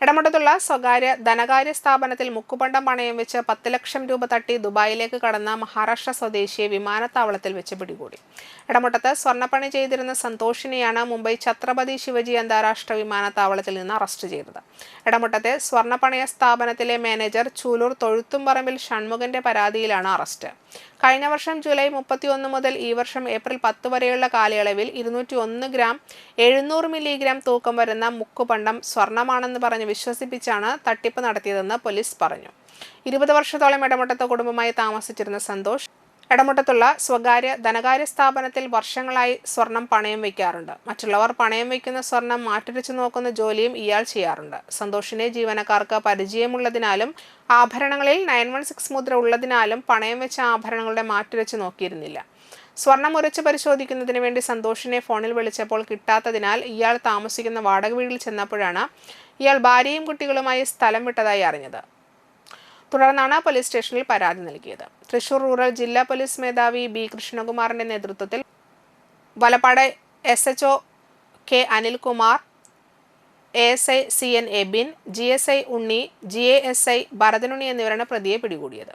ഇടമുട്ടത്തുള്ള സ്വകാര്യ ധനകാര്യ സ്ഥാപനത്തിൽ മുക്കുപണ്ടം പണയം വെച്ച് പത്ത് ലക്ഷം രൂപ തട്ടി ദുബായിലേക്ക് കടന്ന മഹാരാഷ്ട്ര സ്വദേശിയെ വിമാനത്താവളത്തിൽ വെച്ച് പിടികൂടി. ഇടമുട്ടത്ത് സ്വർണപ്പണി ചെയ്തിരുന്ന സന്തോഷിനെയാണ് മുംബൈ ഛത്രപതി ശിവജി അന്താരാഷ്ട്ര വിമാനത്താവളത്തിൽ നിന്ന് അറസ്റ്റ് ചെയ്തത്. ഇടമുട്ടത്തെ സ്വർണപ്പണയ സ്ഥാപനത്തിലെ മാനേജർ ചൂലൂർ തൊഴുത്തുംപറമ്പിൽ ഷൺമുഖന്റെ പരാതിയിലാണ് അറസ്റ്റ്. കഴിഞ്ഞ വർഷം ജൂലൈ മുപ്പത്തിയൊന്ന് മുതൽ ഈ വർഷം ഏപ്രിൽ പത്ത് വരെയുള്ള കാലയളവിൽ ഇരുന്നൂറ്റി ഒന്ന് ഗ്രാം എഴുന്നൂറ് മില്ലിഗ്രാം തൂക്കം വരുന്ന മുക്കുപണ്ടം സ്വർണമാണെന്ന് പറഞ്ഞ് വിശ്വസിപ്പിച്ചാണ് തട്ടിപ്പ് നടത്തിയതെന്ന് പോലീസ് പറഞ്ഞു. ഇരുപത് വർഷത്തോളം ഇടമുട്ടത്ത് കുടുംബമായി താമസിച്ചിരുന്ന സന്തോഷ് ഇടമുട്ടത്തുള്ള സ്വകാര്യ ധനകാര്യ സ്ഥാപനത്തിൽ വർഷങ്ങളായി സ്വർണം പണയം വയ്ക്കാറുണ്ട്. മറ്റുള്ളവർ പണയം വയ്ക്കുന്ന സ്വർണം മാറ്റുരച്ചു നോക്കുന്ന ജോലിയും ഇയാൾ ചെയ്യാറുണ്ട്. സന്തോഷിനെ ജീവനക്കാർക്ക് പരിചയമുള്ളതിനാലും ആഭരണങ്ങളിൽ നയൻ വൺ സിക്സ് മുദ്ര ഉള്ളതിനാലും പണയം വെച്ച ആഭരണങ്ങളുടെ മാറ്റിരച്ച് നോക്കിയിരുന്നില്ല. സ്വർണം ഉരച്ച് പരിശോധിക്കുന്നതിന് വേണ്ടി സന്തോഷിനെ ഫോണിൽ വിളിച്ചപ്പോൾ കിട്ടാത്തതിനാൽ ഇയാൾ താമസിക്കുന്ന വാടക വീട്ടിൽ ചെന്നപ്പോഴാണ് ഇയാൾ ഭാര്യയും കുട്ടികളുമായി സ്ഥലം വിട്ടതായി അറിഞ്ഞത്. തുടർന്നാണ് പോലീസ് സ്റ്റേഷനിൽ പരാതി നൽകിയത്. തൃശൂർ റൂറൽ ജില്ലാ പോലീസ് മേധാവി ബി കൃഷ്ണകുമാറിന്റെ നേതൃത്വത്തിൽ Valappad S H O K Anilkumar A S I C N Abin G S I Unni G A S I ഭരതനുണ്ണി എന്നിവരാണ് പ്രതിയെ പിടികൂടിയത്.